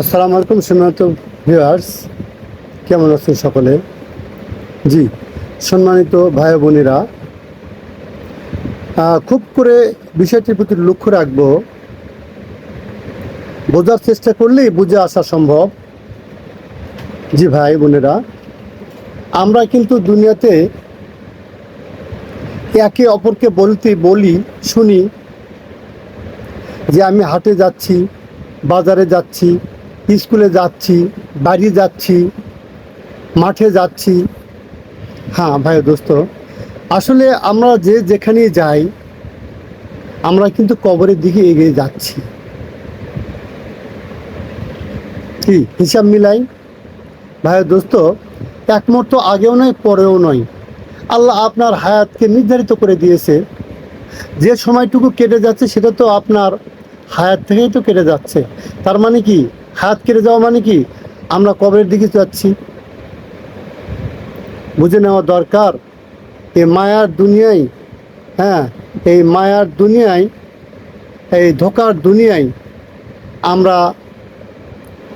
আসসালামু আলাইকুম সম্মানিত ভিউয়ার্স কেমন আছেন সকলে? জি, সম্মানিত ভাই বোনেরা খুব করে বিষয়টির প্রতি লক্ষ্য রাখব। বোঝার চেষ্টা করলেই বুঝে আসা সম্ভব। জি, ভাই বোনেরা, আমরা কিন্তু দুনিয়াতে একে অপরকে বলতে বলি, শুনি যে আমি হাটে যাচ্ছি, বাজারে যাচ্ছি স্কুলে যাচ্ছি, বাড়ি যাচ্ছি, মাঠে যাচ্ছি। হ্যাঁ ভাই দোস্ত, আসলে আমরা যে যেখানে যাই, আমরা কিন্তু কবরের দিকে এগিয়ে যাচ্ছি। কি, হিসাব মিলাই? ভাই দোস্ত, এক মুহূর্ত আগেও নয়, পরেও নয়। আল্লাহ আপনার হায়াতকে নির্ধারিত করে দিয়েছে। যে সময়টুকু কেটে যাচ্ছে, সেটা তো আপনার হায়াত থেকেই তো কেটে যাচ্ছে। তার মানে কি? হায়াত কেটে যাওয়া মানে কি? আমরা কবরের দিকে যাচ্ছি। বুঝে নেওয়া দরকার এই মায়ার দুনিয়ায় হ্যাঁ এই মায়ার দুনিয়ায়, এই ধোকার দুনিয়ায় আমরা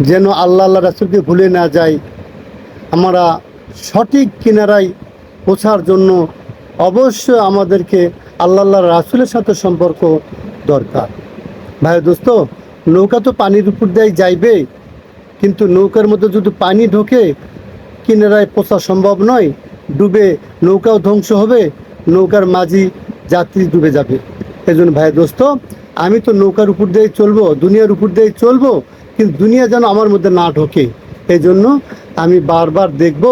যেন আল্লাহ আল্লাহ রাসুলকে ভুলে না যাই। আমরা সঠিক কিনারায় পৌঁছার জন্য অবশ্যই আমাদেরকে আল্লাহ রাসুলের সাথে সম্পর্ক দরকার। ভাই, দোস্ত নৌকা তো পানির উপর দিয়ে যাইবে কিন্তু নৌকার মধ্যে যদি পানি ঢোকে কিনারায় পৌঁছা সম্ভব নয় ডুবে নৌকাও ধ্বংস হবে নৌকার মাঝি যাত্রী ডুবে যাবে। এই জন্য ভাই দোস্ত আমি তো নৌকার উপর দিয়েই চলবো দুনিয়ার উপর দিয়েই চলবো কিন্তু দুনিয়া যেন আমার মধ্যে না ঢোকে। এই জন্য আমি বারবার দেখব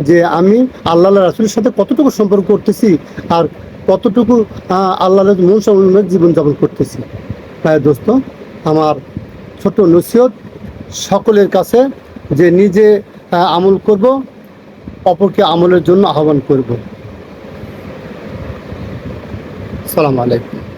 যে আমি আল্লাহ রাসুলের সাথে কতটুকু সম্পর্ক করতেছি আর কতটুকু আহ, আল্লাহর মন জীবনযাপন করতেছি। ভাই দোস্ত আমার ছোট নসিহত সকলের কাছে যে নিজে আমল করব, অপরকে আমলের জন্য আহ্বান করব। সালাম আলাইকুম।